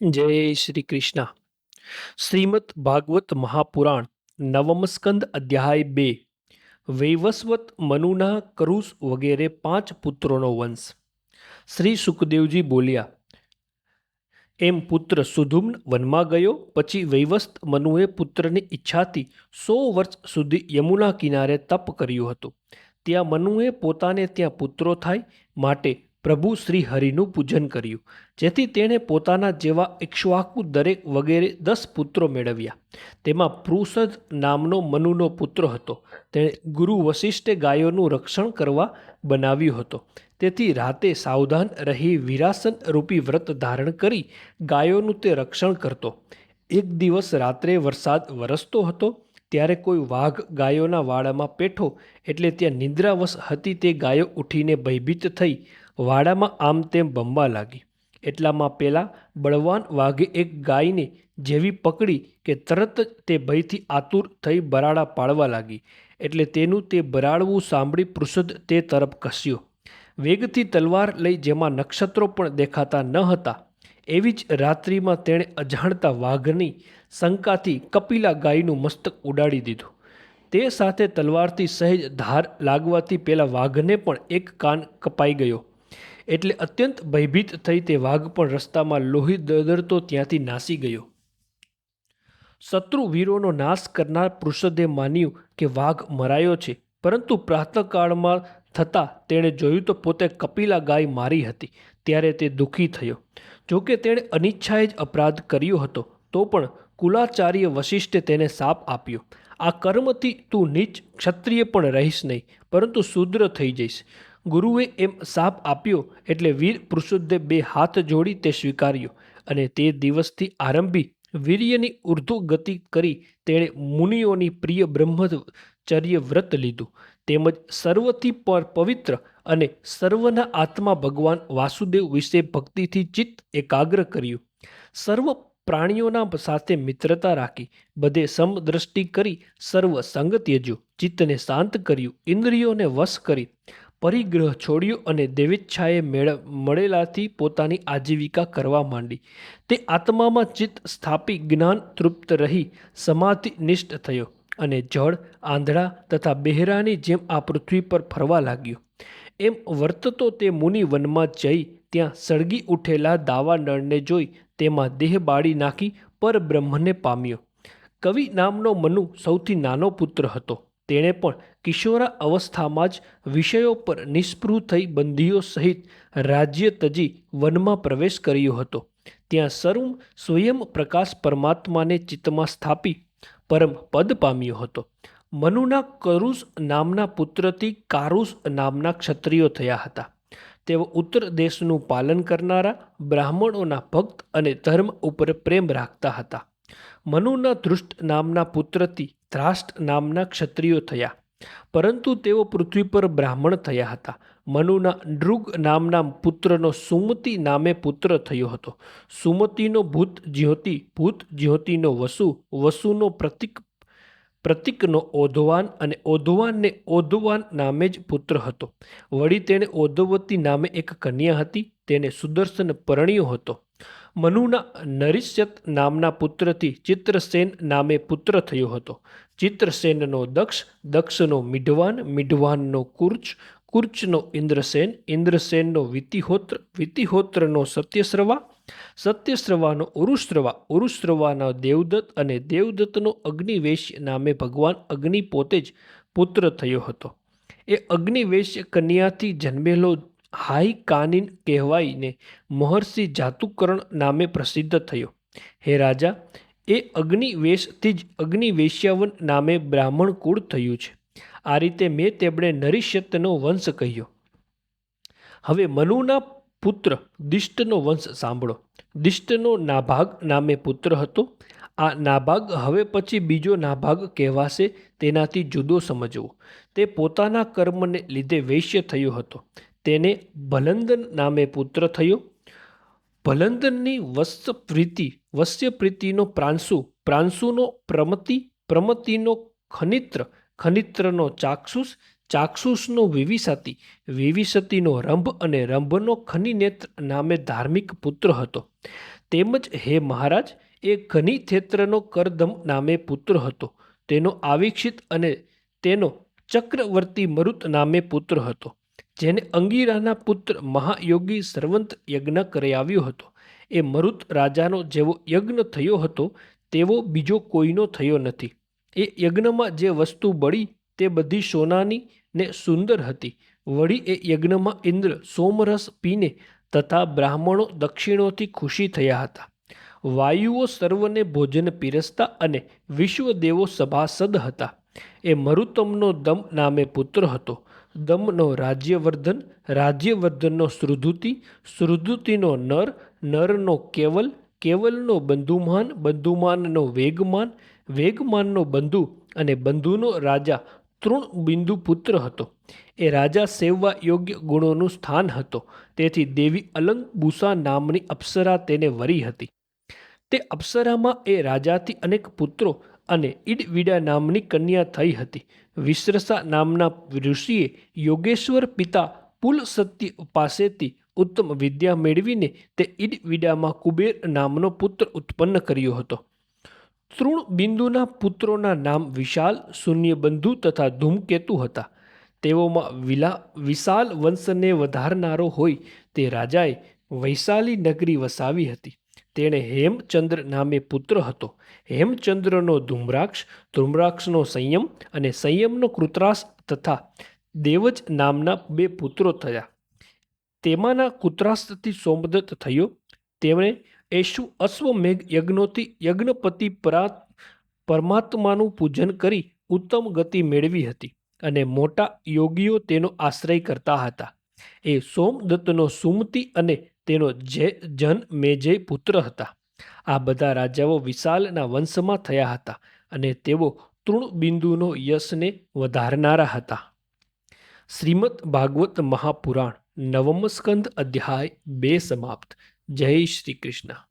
જય શ્રી કૃષ્ણ. શ્રીમદ ભાગવત મહાપુરાણ નવમ સ્કંદ અધ્યાય બે. વૈવસ્વત મનુના કરુષ વગેરે પાંચ પુત્રોનો વંશ. શ્રી સુખદેવજી બોલ્યા, એમ પુત્ર સુધુમ્ન વનમાં ગયો, પછી વૈવસ્ત મનુએ પુત્રની ઈચ્છાથી સો વર્ષ સુધી યમુના કિનારે તપ કર્યું હતું. ત્યાં મનુએ પોતાને ત્યાં પુત્રો થાય માટે પ્રભુ શ્રી હરિનું પૂજન કર્યું, જેથી તેણે પોતાના જેવા ઇક્ષ્વાકુ દરેક વગેરે દસ પુત્રો મેળવ્યા. તેમાં પૃષદ નામનો મનુનો પુત્ર હતો. તેણે ગુરુ વશિષ્ઠે ગાયોનું રક્ષણ કરવા બનાવ્યો હતો. તેથી રાતે સાવધાન રહી વિરાસન રૂપી વ્રત ધારણ કરી ગાયોનું તે રક્ષણ કરતો. એક દિવસ રાત્રે વરસાદ વરસતો હતો, ત્યારે કોઈ વાઘ ગાયોના વાડામાં પેઠો એટલે ત્યાં નિદ્રાવશ હતી તે ગાયો ઉઠીને ભયભીત થઈ વાડામાં આમ તેમ ભમવા લાગી. એટલામાં પેલા બળવાન વાઘે એક ગાયને જેવી પકડી કે તરત તે ભયથી આતુર થઈ બરાડા પાડવા લાગી. એટલે તેનું તે બરાડવું સાંભળી પૃષદ તે તરફ કસ્યો. વેગથી તલવાર લઈ જેમાં નક્ષત્રો પણ દેખાતા ન હતા. એવી જ રાત્રિમાં તેણે અજાણતા વાઘની શંકાથી કપિલા ગાયનું મસ્તક ઉડાડી દીધું. તે સાથે તલવારથી સહેજ ધાર લાગવાથી પેલા વાઘને પણ એક કાન કપાઈ ગયો. એટલે અત્યંત ભયભીત થઈ તે વાઘ પણ રસ્તામાં લોહી દદરતો ત્યાંથી નાસી ગયો. શત્રુ વીરોનો નાશ કરનાર પૃષદે માન્યું કે વાઘ મરાયો છે, પરંતુ પ્રાતકાળમાં થતાં તેણે જોયું તો પોતે કપિલા ગાય મારી હતી, ત્યારે તે દુઃખી થયો. જોકે તેણે અનિચ્છાએ જ અપરાધ કર્યો હતો, તો પણ કુલાચાર્ય વશિષ્ઠે તેને સાપ આપ્યો. આ કર્મથી તું નીચ ક્ષત્રિય પણ રહીશ નહીં, પરંતુ શૂદ્ર થઈ જઈશ. ગુરુએ એમ સાપ આપ્યો એટલે વીર પુરુષોદ્ધે બે હાથ જોડી તે સ્વીકાર્યો અને તે દિવસથી આરંભી વીર્યની ઉર્ધ્વ ગતિ કરી તેણે મુનિઓની પ્રિય બ્રહ્મચર્ય વ્રત લીધું. તેમજ સર્વથી પર પવિત્ર અને સર્વના આત્મા ભગવાન વાસુદેવ વિશે ભક્તિથી ચિત્ત એકાગ્ર કર્યું. સર્વ પ્રાણીઓના સાથે મિત્રતા રાખી બધે સમદ્રષ્ટિ કરી સર્વ સંગ ત્યજ્યો ચિત્તને શાંત કર્યું, ઇન્દ્રિયોને વશ કરી પરિગ્રહ છોડ્યો અને દેવેચ્છાએ મેળ, મળેલાથી પોતાની આજીવિકા કરવા માંડી. તે આત્મામાં ચિત્ત સ્થાપી જ્ઞાન તૃપ્ત રહી, સમાધિ નિષ્ઠ થયો અને જળ, આંધળા તથા બહેરાની જેમ આ પૃથ્વી પર ફરવા લાગ્યો. એમ વર્તતો તે મુનિ વનમાં જઈ ત્યાં સળગી ઉઠેલા દાવાનળને જોઈ તેમાં દેહ બાળી નાખી પરબ્રહ્મને પામ્યો. કવિ નામનો મનુ સૌથી નાનો પુત્ર હતો. તેણે પણ કિશોરા અવસ્થામાં જ વિષયો પર નિષ્પૃહ થઈ બંધીઓ સહિત રાજ્ય તજી વનમાં પ્રવેશ કર્યો હતો. ત્યાં સર્વ સ્વયં પ્રકાશ પરમાત્માને ચિત્તમાં સ્થાપી પરમ પદ પામ્યો હતો. મનુના કરુષ નામના પુત્રથી કારુષ નામના ક્ષત્રિયો થયા હતા. તેઓ ઉત્તર દેશનું પાલન કરનારા બ્રાહ્મણોના ભક્ત અને ધર્મ ઉપર પ્રેમ રાખતા હતા. મનુના ધૃષ્ટ નામના પુત્રથી ધ્રાષ્ટ નામના ક્ષત્રિયો થયા. પરંતુ તેઓ પૃથ્વી પર બ્રાહ્મણ થયા હતા. મનુના નૃગ નામના પુત્રનો સુમતિ નામે પુત્ર થયો હતો. સુમતિનો ભૂત જ્યોતિ, ભૂત જ્યોતિનો વસુ, વસુનો પ્રતિક, પ્રતિકનો ઓધવાન અને ઓધવાનને ઓધવાન નામે જ પુત્ર હતો. વળી તેણે ઓધવતી નામે એક કન્યા હતી. તેને સુદર્શન પરણ્યો હતો. મનુના નરિષ્યત નામના પુત્રથી ચિત્રસેન નામે પુત્ર થયો હતો. ચિત્રસેનનો દક્ષ, દક્ષનો મિઢવાન, મિઢવાનનો કુર્ચ, કુર્ચનો ઇન્દ્રસેન, ઇન્દ્રસેનનો વિતિહોત્ર, વિતિહોત્રનો સત્યશ્રવા સત્યશ્રવાનો ઉરુશ્રવા ઉરુશ્રવાનો દેવદત્ત અને દેવદત્તનો અગ્નિવેશ્ય નામે ભગવાન અગ્નિ પોતે જ પુત્ર થયો હતો. એ અગ્નિવેશ્ય કન્યાથી જન્મેલો હાઈ કાનિન કહેવાઈને મહર્ષિ જાતુકર્ણ નામે પ્રસિદ્ધ થયો. હે રાજા, એ અગ્નિવેશથી જ અગ્નિવેશ્યાવન નામે બ્રાહ્મણ કુળ થયું છે. આ રીતે મેં તેમણે નરિષ્યતનો વંશ કહ્યો. હવે મનુના પુત્ર દિષ્ટનો વંશ સાંભળો. દિષ્ટનો નાભાગ નામે પુત્ર હતો. આ નાભાગ હવે પછી બીજો નાભાગ કહેવાશે તેનાથી જુદો સમજવો. તે પોતાના કર્મને લીધે વૈશ્ય થયો હતો. તેને ભલંદન નામે પુત્ર થયો. ભલંદનની વત્સપ્રીતિ વસ્યપ્રીતિનો પ્રાંશુ, પ્રાંશુનો પ્રમતિ, પ્રમતિનો ખનિત્ર, ખનિત્રનો ચાક્ષુષ, ચાક્ષુષનો વિવિસતી, વિવિસતીનો રંભ અને રંભનો ખનિનેત્ર નામે ધાર્મિક પુત્ર હતો. તેમજ હે મહારાજ, એ ખનિથેત્રનો કરદમ નામે પુત્ર હતો. તેનો આવિક્ષિત અને તેનો ચક્રવર્તી મરુત નામે પુત્ર હતો. જેને અંગીરાના પુત્ર મહાયોગી સર્વંત યજ્ઞ કરાવ્યો હતો. એ મરુત રાજાનો જેવો યજ્ઞ થયો હતો, તેવો બીજો કોઈનો થયો નથી. એ યજ્ઞમાં જે વસ્તુ બળી, તે બધી સોનાની ને સુંદર હતી. વળી એ યજ્ઞમાં ઇન્દ્ર સોમરસ પીને તથા બ્રાહ્મણો દક્ષિણોથી ખુશી થયા હતા. વાયુઓ સર્વને ભોજન પીરસતા અને વિશ્વદેવો સભાસદ હતા. એ મરુતમનો દમ નામે પુત્ર હતો. દમનો રાજ્યવર્ધન, રાજ્યવર્ધનનો શ્રુધુતિ શ્રુધુતિનો નર, નરનો કેવલ, કેવલનો બંધુમાન, બંધુમાનનો વેગમાન, વેગમાનનો બંધુ અને બંધુનો રાજા તૃણ બિંદુ પુત્ર હતો. એ રાજા સેવવા યોગ્ય ગુણોનું સ્થાન હતો. તેથી દેવી અલંગ બુસા નામની અપ્સરા તેને વરી હતી. તે અપ્સરામાં એ રાજાથી અનેક પુત્રો અને ઈડવીડા નામની કન્યા થઈ હતી. વિશ્રસા નામના ઋષિએ યોગેશ્વર પિતા પુલ સત્ય પાસેથી ઉત્તમ વિદ્યા મેળવીને તે ઈડવીડામાં કુબેર નામનો પુત્ર ઉત્પન્ન કર્યો હતો. તૃણ બિંદુના પુત્રોના નામ વિશાલ, શૂન્યબંધુ તથા ધૂમકેતુ હતા. તેઓમાં વિલા, વિશાલ વંશને વધારનારો હોય તે રાજાએ વૈશાલી નગરી વસાવી હતી. તેણે હેમચંદ્ર નામે પુત્ર હતો. હેમચંદ્રનો ધૂમ્રાક્ષ, ધૂમ્રાક્ષનો સંયમ અને સંયમનો કૃતરાસ તથા દેવજ નામના બે પુત્રો થયા. તેમાંના કૃતરાસ્તથી સોમદત્ત થયો. તેમણે એશુ અશ્વમેઘ યજ્ઞોથી યજ્ઞપતિ પરા પરમાત્માનું પૂજન કરી ઉત્તમ ગતિ મેળવી હતી અને મોટા યોગીઓ તેનો આશ્રય કરતા હતા. એ સોમદત્તનો સુમતિ અને તેનો જે જન મેજય પુત્ર હતા. આ બધા રાજાઓ વિશાલના વંશમાં થયા હતા અને તેઓ તૃણબિંદુનો યશને વધારનારા હતા. શ્રીમદ ભાગવત મહાપુરાણ નવમ સ્કંદ અધ્યાય બે સમાપ્ત. જય શ્રી કૃષ્ણ.